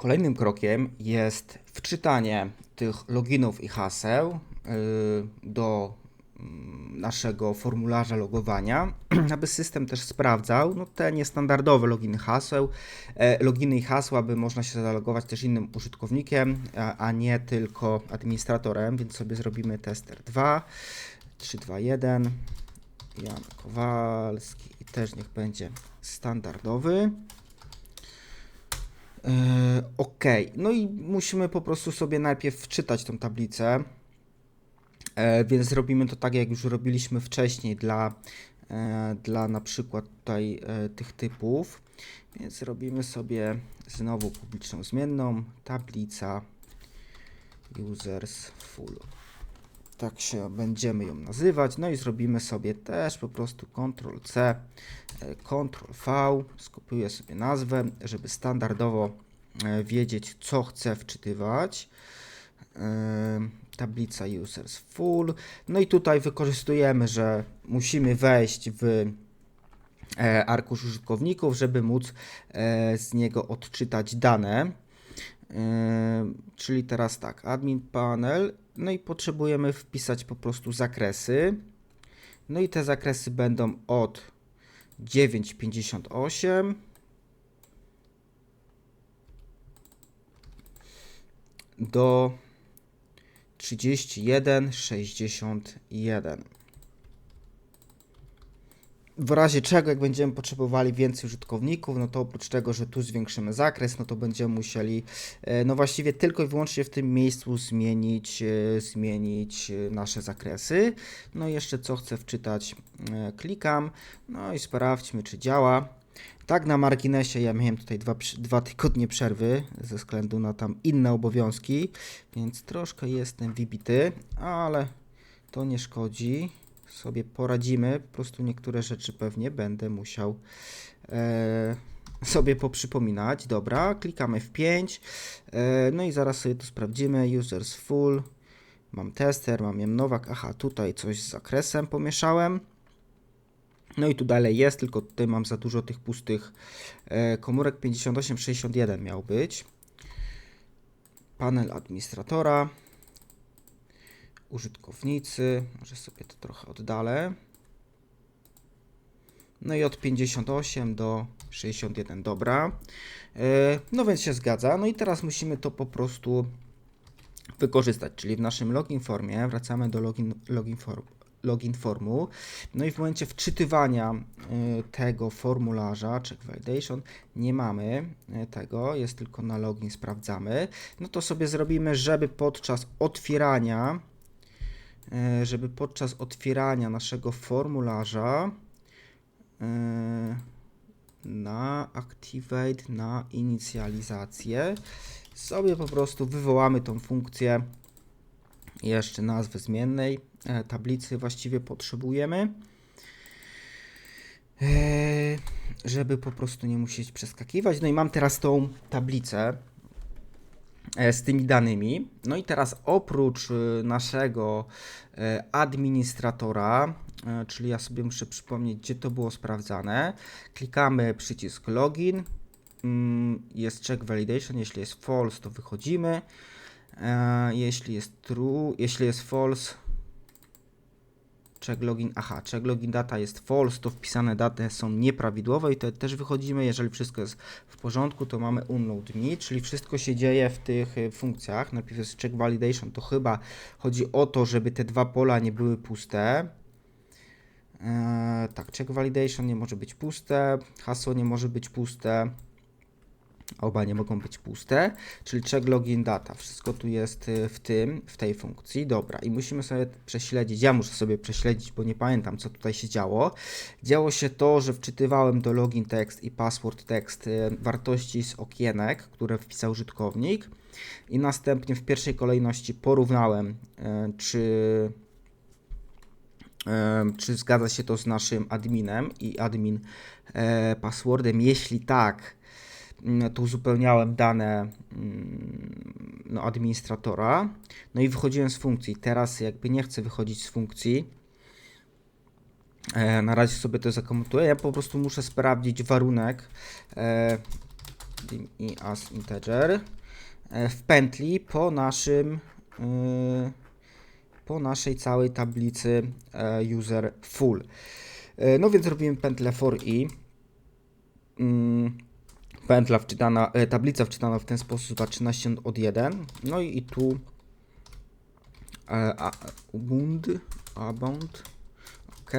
Kolejnym krokiem jest wczytanie tych loginów i haseł y, do mm, naszego formularza logowania, aby system też sprawdzał no, te niestandardowe loginy haseł, e, loginy i hasła, aby można się zalogować też innym użytkownikiem, a, nie tylko administratorem, więc sobie zrobimy tester 2, 3, 2, 1, Jan Kowalski i też niech będzie standardowy. Yy, ok, no i musimy po prostu sobie najpierw wczytać tą tablicę. E, więc zrobimy to tak, jak już robiliśmy wcześniej dla, e, dla na przykład tutaj tych typów. Więc robimy sobie znowu publiczną zmienną, tablica users full. Tak się będziemy ją nazywać. No i zrobimy sobie też po prostu Ctrl C, e, Ctrl V, skopiuję sobie nazwę, żeby standardowo e, wiedzieć, co chcę wczytywać. E, Tablica users full. No i tutaj wykorzystujemy, że musimy wejść w arkusz użytkowników, żeby móc z niego odczytać dane. E, Czyli teraz tak, admin panel, no i potrzebujemy wpisać po prostu zakresy. No i te zakresy będą od 9,58 do 31,61. W razie czego, jak będziemy potrzebowali więcej użytkowników, no to oprócz tego, że tu zwiększymy zakres, no to będziemy musieli, e, no właściwie tylko i wyłącznie w tym miejscu zmienić, e, zmienić e, nasze zakresy. No i jeszcze co chcę wczytać, klikam, no i sprawdźmy, czy działa. Tak, na marginesie ja miałem tutaj dwa, dwa tygodnie przerwy ze względu na tam inne obowiązki, więc troszkę jestem wybity, ale to nie szkodzi. Sobie poradzimy. Po prostu niektóre rzeczy pewnie będę musiał e, sobie poprzypominać. Dobra, klikamy w 5. E, no i zaraz sobie to sprawdzimy. Users full. Mam tester, mam jem Nowak. Aha, tutaj coś z zakresem pomieszałem. No i tu dalej jest, tylko tutaj mam za dużo tych pustych e, komórek. 5861 miał być. Panel administratora. Użytkownicy. Może sobie to trochę oddalę. No i od 58 do 61, dobra. E, No więc się zgadza. No i teraz musimy to po prostu wykorzystać, czyli w naszym login formie wracamy do login, login, form, login formu. No i w momencie wczytywania y, tego formularza, check validation, nie mamy y, tego, jest tylko na login sprawdzamy. No to sobie zrobimy, żeby podczas otwierania, żeby podczas otwierania naszego formularza y, na activate, na inicjalizację sobie po prostu wywołamy tą funkcję jeszcze nazwy zmiennej e, tablicy właściwie potrzebujemy e, żeby po prostu nie musieć przeskakiwać. No i mam teraz tą tablicę. e, z tymi danymi. No i teraz oprócz e, naszego e, administratora e, czyli ja sobie muszę przypomnieć gdzie to było sprawdzane klikamy przycisk login. Mm, jest check validation, jeśli jest false to wychodzimy, e, jeśli jest true, jeśli jest false check login, aha, check login data jest false, to wpisane daty są nieprawidłowe i to też wychodzimy, jeżeli wszystko jest w porządku, to mamy unload me, czyli wszystko się dzieje w tych y, funkcjach, najpierw jest check validation, to chyba chodzi o to, żeby te dwa pola nie były puste, e, tak, check validation nie może być puste, hasło nie może być puste, Oba nie mogą być puste, czyli check login data. Wszystko tu jest y, w tym, w tej funkcji. Dobra, i musimy sobie prześledzić. Ja muszę sobie prześledzić, bo nie pamiętam, co tutaj się działo. Działo się to, że wczytywałem do login text i password text y, wartości z okienek, które wpisał użytkownik, i następnie w pierwszej kolejności porównałem, y, czy czy zgadza się to z naszym adminem i admin e, passwordem. Jeśli tak, to uzupełniałem dane mm, no, administratora, no i wychodziłem z funkcji. Teraz jakby nie chcę wychodzić z funkcji, e, na razie sobie to zakomentuję, ja po prostu muszę sprawdzić warunek, e, i as integer, e, w pętli po naszym y, po naszej całej tablicy e, user full. E, No więc robimy pętlę for i. Mm, Pętla wczytana, e, tablica wczytana w ten sposób zaczyna się od 1. No i, i tu e, a, ubund, abound, ok.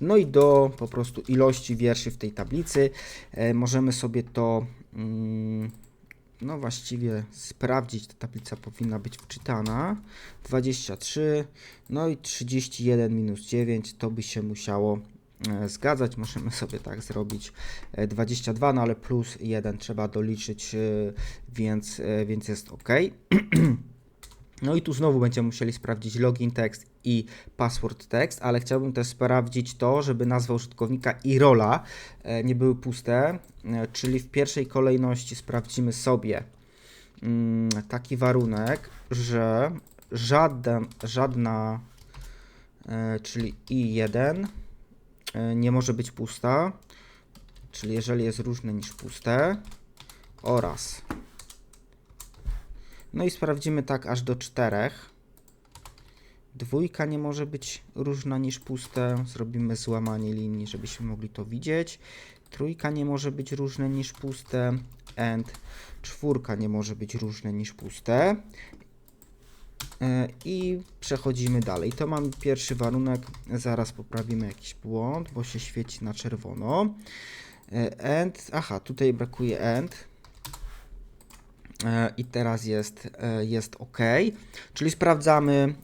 No i do po prostu ilości wierszy w tej tablicy e, możemy sobie to mm, no właściwie sprawdzić. Ta tablica powinna być wczytana. 23, no i 31 minus 9 to by się musiało zgadzać. Możemy sobie tak zrobić e, 22, no ale plus 1 trzeba doliczyć, e, więc, e, więc jest ok. No i tu znowu będziemy musieli sprawdzić login text i password text, ale chciałbym też sprawdzić to, żeby nazwa użytkownika i rola e, nie były puste, e, czyli w pierwszej kolejności sprawdzimy sobie mm, taki warunek, że żaden, żadna, e, czyli i1 e, nie może być pusta, czyli jeżeli jest różne niż puste oraz no i sprawdzimy tak aż do czterech. Dwójka nie może być różna niż puste. Zrobimy złamanie linii, żebyśmy mogli to widzieć. Trójka nie może być różne niż puste. And czwórka nie może być różne niż puste. E, I przechodzimy dalej. To mamy pierwszy warunek. Zaraz poprawimy jakiś błąd, bo się świeci na czerwono. E, And, aha, tutaj brakuje end. E, i teraz jest, jest OK. Czyli sprawdzamy,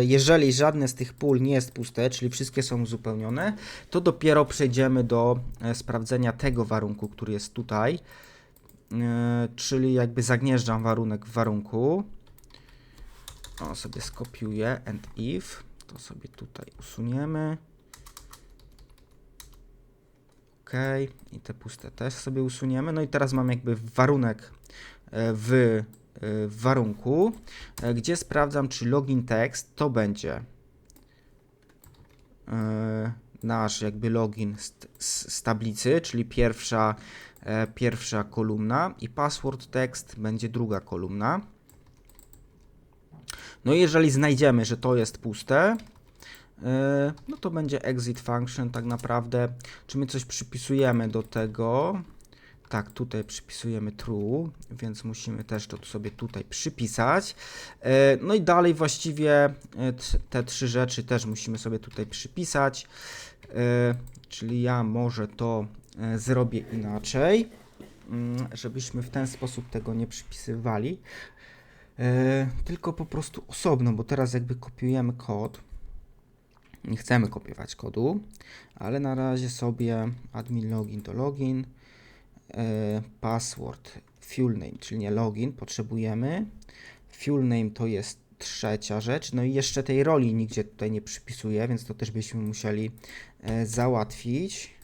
jeżeli żadne z tych pól nie jest puste, czyli wszystkie są uzupełnione, to dopiero przejdziemy do sprawdzenia tego warunku, który jest tutaj. Czyli jakby zagnieżdżam warunek w warunku. O, sobie skopiuję and if. To sobie tutaj usuniemy. OK. I te puste też sobie usuniemy. No i teraz mam jakby warunek e, w, e, w warunku, e, gdzie sprawdzam, czy login text to będzie nasz jakby login z, z, z tablicy, czyli pierwsza, pierwsza kolumna i password text będzie druga kolumna. No i jeżeli znajdziemy, że to jest puste, e, no to będzie exit function tak naprawdę. Czy my coś przypisujemy do tego? Tak, tutaj przypisujemy true, więc musimy też to sobie tutaj przypisać. E, No i dalej właściwie e, te trzy rzeczy też musimy sobie tutaj przypisać. Czyli ja może to zrobię inaczej, mm, żebyśmy w ten sposób tego nie przypisywali. E, Tylko po prostu osobno, bo teraz jakby kopiujemy kod. Nie chcemy kopiować kodu, ale na razie sobie admin login to login e, password full name, czyli nie login, potrzebujemy. Full name to jest trzecia rzecz, no i jeszcze tej roli nigdzie tutaj nie przypisuję, więc to też byśmy musieli e, załatwić.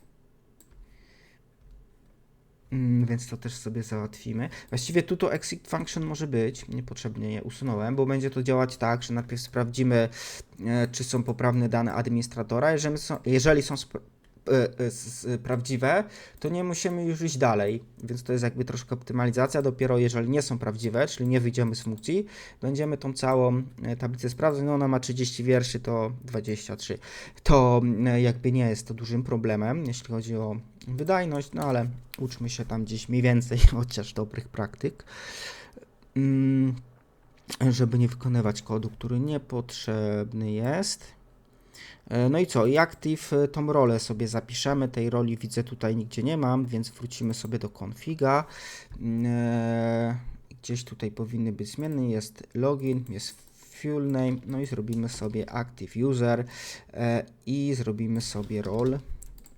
Mm, Więc to też sobie załatwimy. Właściwie tu to exit function może być. Niepotrzebnie je usunąłem, bo będzie to działać tak, że najpierw sprawdzimy, e, czy są poprawne dane administratora. Jeżeli są, jeżeli są prawdziwe, to nie musimy już iść dalej. Więc to jest jakby troszkę optymalizacja. Dopiero jeżeli nie są prawdziwe, czyli nie wyjdziemy z funkcji, będziemy tą całą e, tablicę sprawdzać. No ona ma 30 wierszy, to 23. To e, jakby nie jest to dużym problemem, jeśli chodzi o wydajność, no ale uczmy się tam gdzieś mniej więcej chociaż dobrych praktyk, mm, żeby nie wykonywać kodu, który niepotrzebny jest. E, No i co? I active tą rolę sobie zapiszemy. Tej roli widzę tutaj nigdzie nie mam, więc wrócimy sobie do configa. Mm, e, Gdzieś tutaj powinny być zmienne. Jest login, jest full name, no i zrobimy sobie active user e, i zrobimy sobie role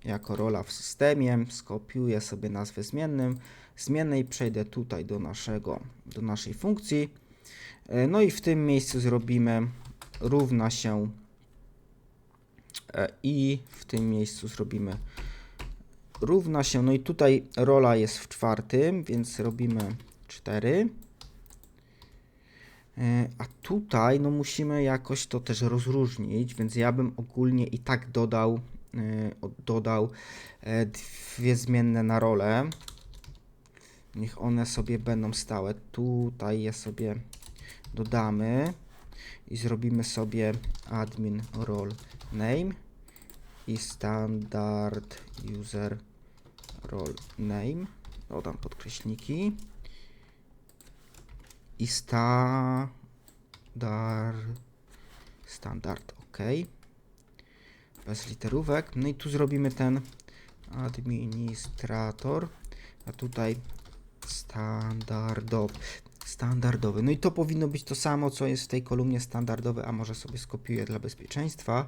jako rola w systemie, skopiuję sobie nazwę zmiennym, zmiennej przejdę tutaj do naszego, do naszej funkcji, no i w tym miejscu zrobimy równa się i w tym miejscu zrobimy równa się, no i tutaj rola jest w czwartym, więc robimy 4. E, A tutaj no musimy jakoś to też rozróżnić, więc ja bym ogólnie i tak dodał, e, dodał e, dwie zmienne na rolę. Niech one sobie będą stałe. Tutaj je sobie dodamy i zrobimy sobie admin role name i standard user role name. Dodam podkreśniki. I standard standard ok. Bez literówek. No i tu zrobimy ten administrator. A tutaj standardowy standardowy. No i to powinno być to samo co jest w tej kolumnie standardowy a może sobie skopiuję dla bezpieczeństwa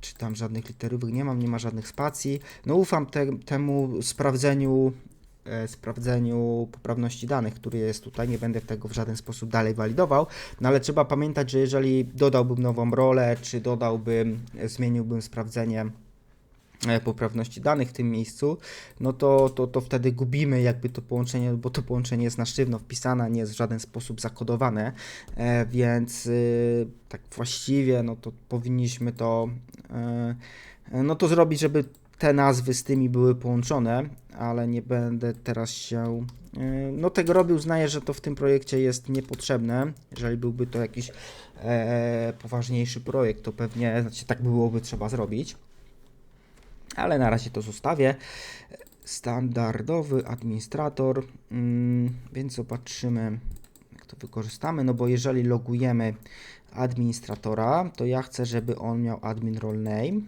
czy tam żadnych literówek nie mam, nie ma żadnych spacji. No ufam te, temu sprawdzeniu, e, sprawdzeniu poprawności danych, który jest tutaj. Nie będę tego w żaden sposób dalej walidował, no ale trzeba pamiętać, że jeżeli dodałbym nową rolę, czy dodałbym, zmieniłbym sprawdzenie poprawności danych w tym miejscu, no to, to, to wtedy gubimy jakby to połączenie, bo to połączenie jest na sztywno wpisane, nie jest w żaden sposób zakodowane, e, więc y, tak właściwie no to powinniśmy to e, no to zrobić, żeby te nazwy z tymi były połączone, ale nie będę teraz się e, no tego robił, uznaję, że to w tym projekcie jest niepotrzebne, jeżeli byłby to jakiś e, poważniejszy projekt, to pewnie, znaczy tak byłoby trzeba zrobić ale na razie to zostawię. Standardowy administrator, mm, więc zobaczymy, jak to wykorzystamy. No bo jeżeli logujemy administratora, to ja chcę, żeby on miał admin role name.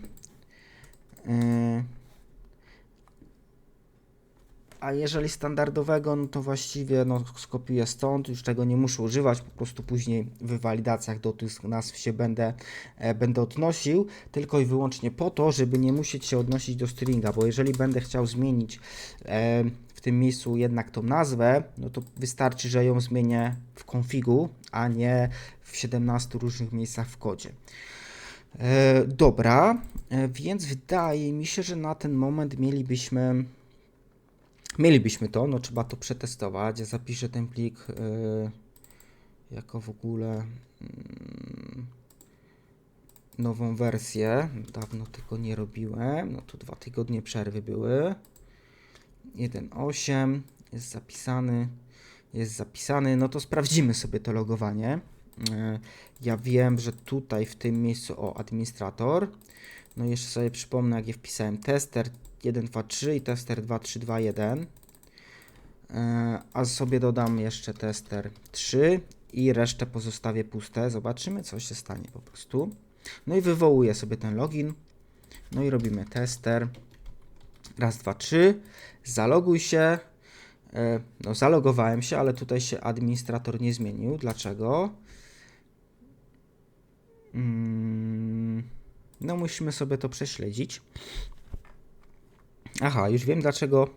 A jeżeli standardowego, no to właściwie no, skopiuję stąd, już tego nie muszę używać, po prostu później w walidacjach do tych nazw się będę, e, będę odnosił, tylko i wyłącznie po to, żeby nie musieć się odnosić do stringa, bo jeżeli będę chciał zmienić e, w tym miejscu jednak tą nazwę, no to wystarczy, że ją zmienię w konfigu, a nie w 17 różnych miejscach w kodzie. E, dobra, e, więc wydaje mi się, że na ten moment mielibyśmy Mielibyśmy to, no trzeba to przetestować. Ja zapiszę ten plik yy, jako w ogóle yy, nową wersję. Dawno tego nie robiłem. No tu dwa tygodnie przerwy były. 1.8 jest zapisany. Jest zapisany. No to sprawdzimy sobie to logowanie. Yy, ja wiem, że tutaj w tym miejscu o administrator. No jeszcze sobie przypomnę, jak je wpisałem tester 1, 2, 3 i tester 2, 3, 2, 1. A sobie dodam jeszcze tester 3 i resztę pozostawię puste. Zobaczymy, co się stanie po prostu. No i wywołuję sobie ten login. No i robimy tester. Raz, dwa, trzy. Zaloguj się. E, no, zalogowałem się, ale tutaj się administrator nie zmienił. Dlaczego? Mm, no, musimy sobie to prześledzić. Aha, już wiem dlaczego,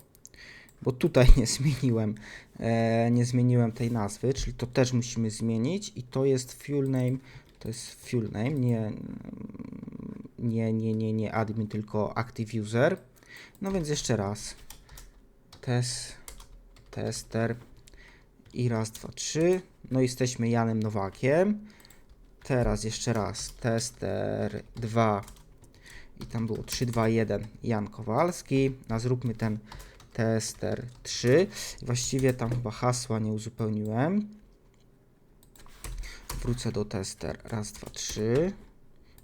bo tutaj nie zmieniłem, e, nie zmieniłem tej nazwy, czyli to też musimy zmienić i to jest fuel name, to jest fuel name, nie, nie, nie, nie, nie admin, tylko active user. No więc jeszcze raz, test, tester i raz, dwa, trzy, no jesteśmy Janem Nowakiem. Teraz jeszcze raz, tester 2 i tam było 3, 2, 1 Jan Kowalski. A zróbmy ten tester 3. Właściwie tam chyba hasła nie uzupełniłem. Wrócę do tester. Raz, dwa, trzy.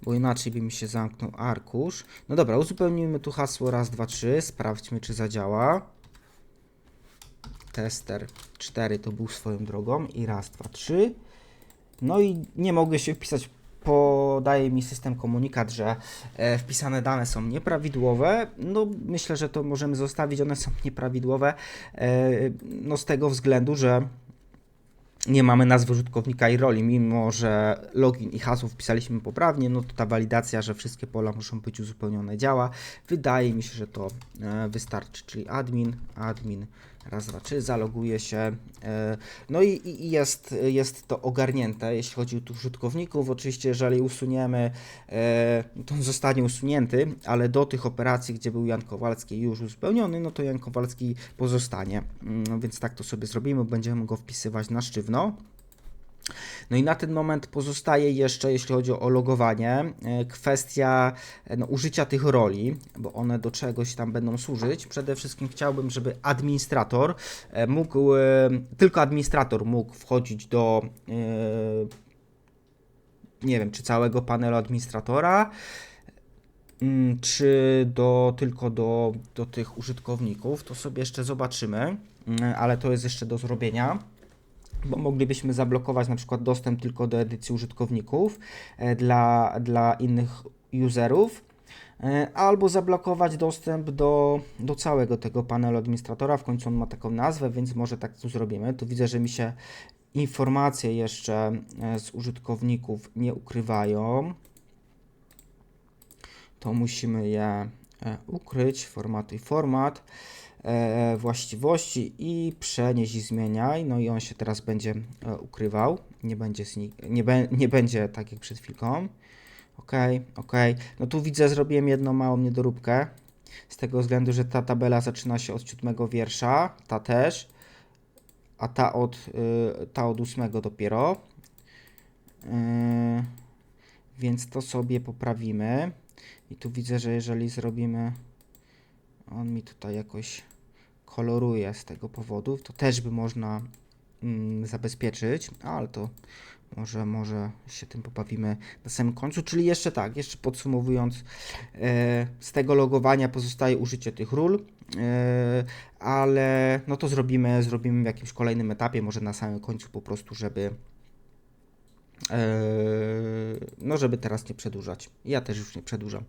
Bo inaczej by mi się zamknął arkusz. No dobra, uzupełnijmy tu hasło raz, dwa, trzy. Sprawdźmy, czy zadziała. Tester 4 to był swoją drogą. I raz, dwa, trzy. No i nie mogę się wpisać podaje mi system komunikat, że e, wpisane dane są nieprawidłowe. No myślę, że to możemy zostawić, one są nieprawidłowe. E, no z tego względu, że nie mamy nazwy użytkownika i roli, mimo że login i hasło wpisaliśmy poprawnie, no to ta walidacja, że wszystkie pola muszą być uzupełnione działa. Wydaje mi się, że to e, wystarczy, czyli admin, admin, raz, dwa, trzy, zaloguje się. E, no i, i jest, jest to ogarnięte, jeśli chodzi o tu użytkowników. Oczywiście, jeżeli usuniemy, e, to on zostanie usunięty, ale do tych operacji, gdzie był Jan Kowalski już uzupełniony, no to Jan Kowalski pozostanie. No więc tak to sobie zrobimy, będziemy go wpisywać na sztywno. No i na ten moment pozostaje jeszcze, jeśli chodzi o logowanie, e, kwestia e, no, użycia tych roli, bo one do czegoś tam będą służyć. Przede wszystkim chciałbym, żeby administrator e, mógł, tylko administrator mógł wchodzić do nie wiem, czy całego panelu administratora, mm, czy do, tylko do, do tych użytkowników, to sobie jeszcze zobaczymy, Mm, ale to jest jeszcze do zrobienia. Bo moglibyśmy zablokować na przykład dostęp tylko do edycji użytkowników e, dla, dla innych userów, e, albo zablokować dostęp do, do całego tego panelu administratora. W końcu on ma taką nazwę, więc może tak tu zrobimy. Tu widzę, że mi się informacje jeszcze e, z użytkowników nie ukrywają. To musimy je ukryć. Formatuj format, właściwości i przenieść i zmieniaj. No i on się teraz będzie e, ukrywał. Nie będzie, nie, nie będzie tak jak przed chwilką. Ok, ok. No tu widzę, zrobiłem jedną małą niedoróbkę. Z tego względu, że ta tabela zaczyna się od siódmego wiersza, ta też, a ta od, y, ta od ósmego dopiero. Y, więc to sobie poprawimy. I tu widzę, że jeżeli zrobimy, on mi tutaj jakoś koloruje z tego powodu, to też by można mm, zabezpieczyć, ale to może, może się tym poprawimy na samym końcu. Czyli jeszcze tak, jeszcze podsumowując, e, z tego logowania pozostaje użycie tych ról, e, ale no to zrobimy, zrobimy w jakimś kolejnym etapie, może na samym końcu po prostu, żeby e, no żeby teraz nie przedłużać. Ja też już nie przedłużam.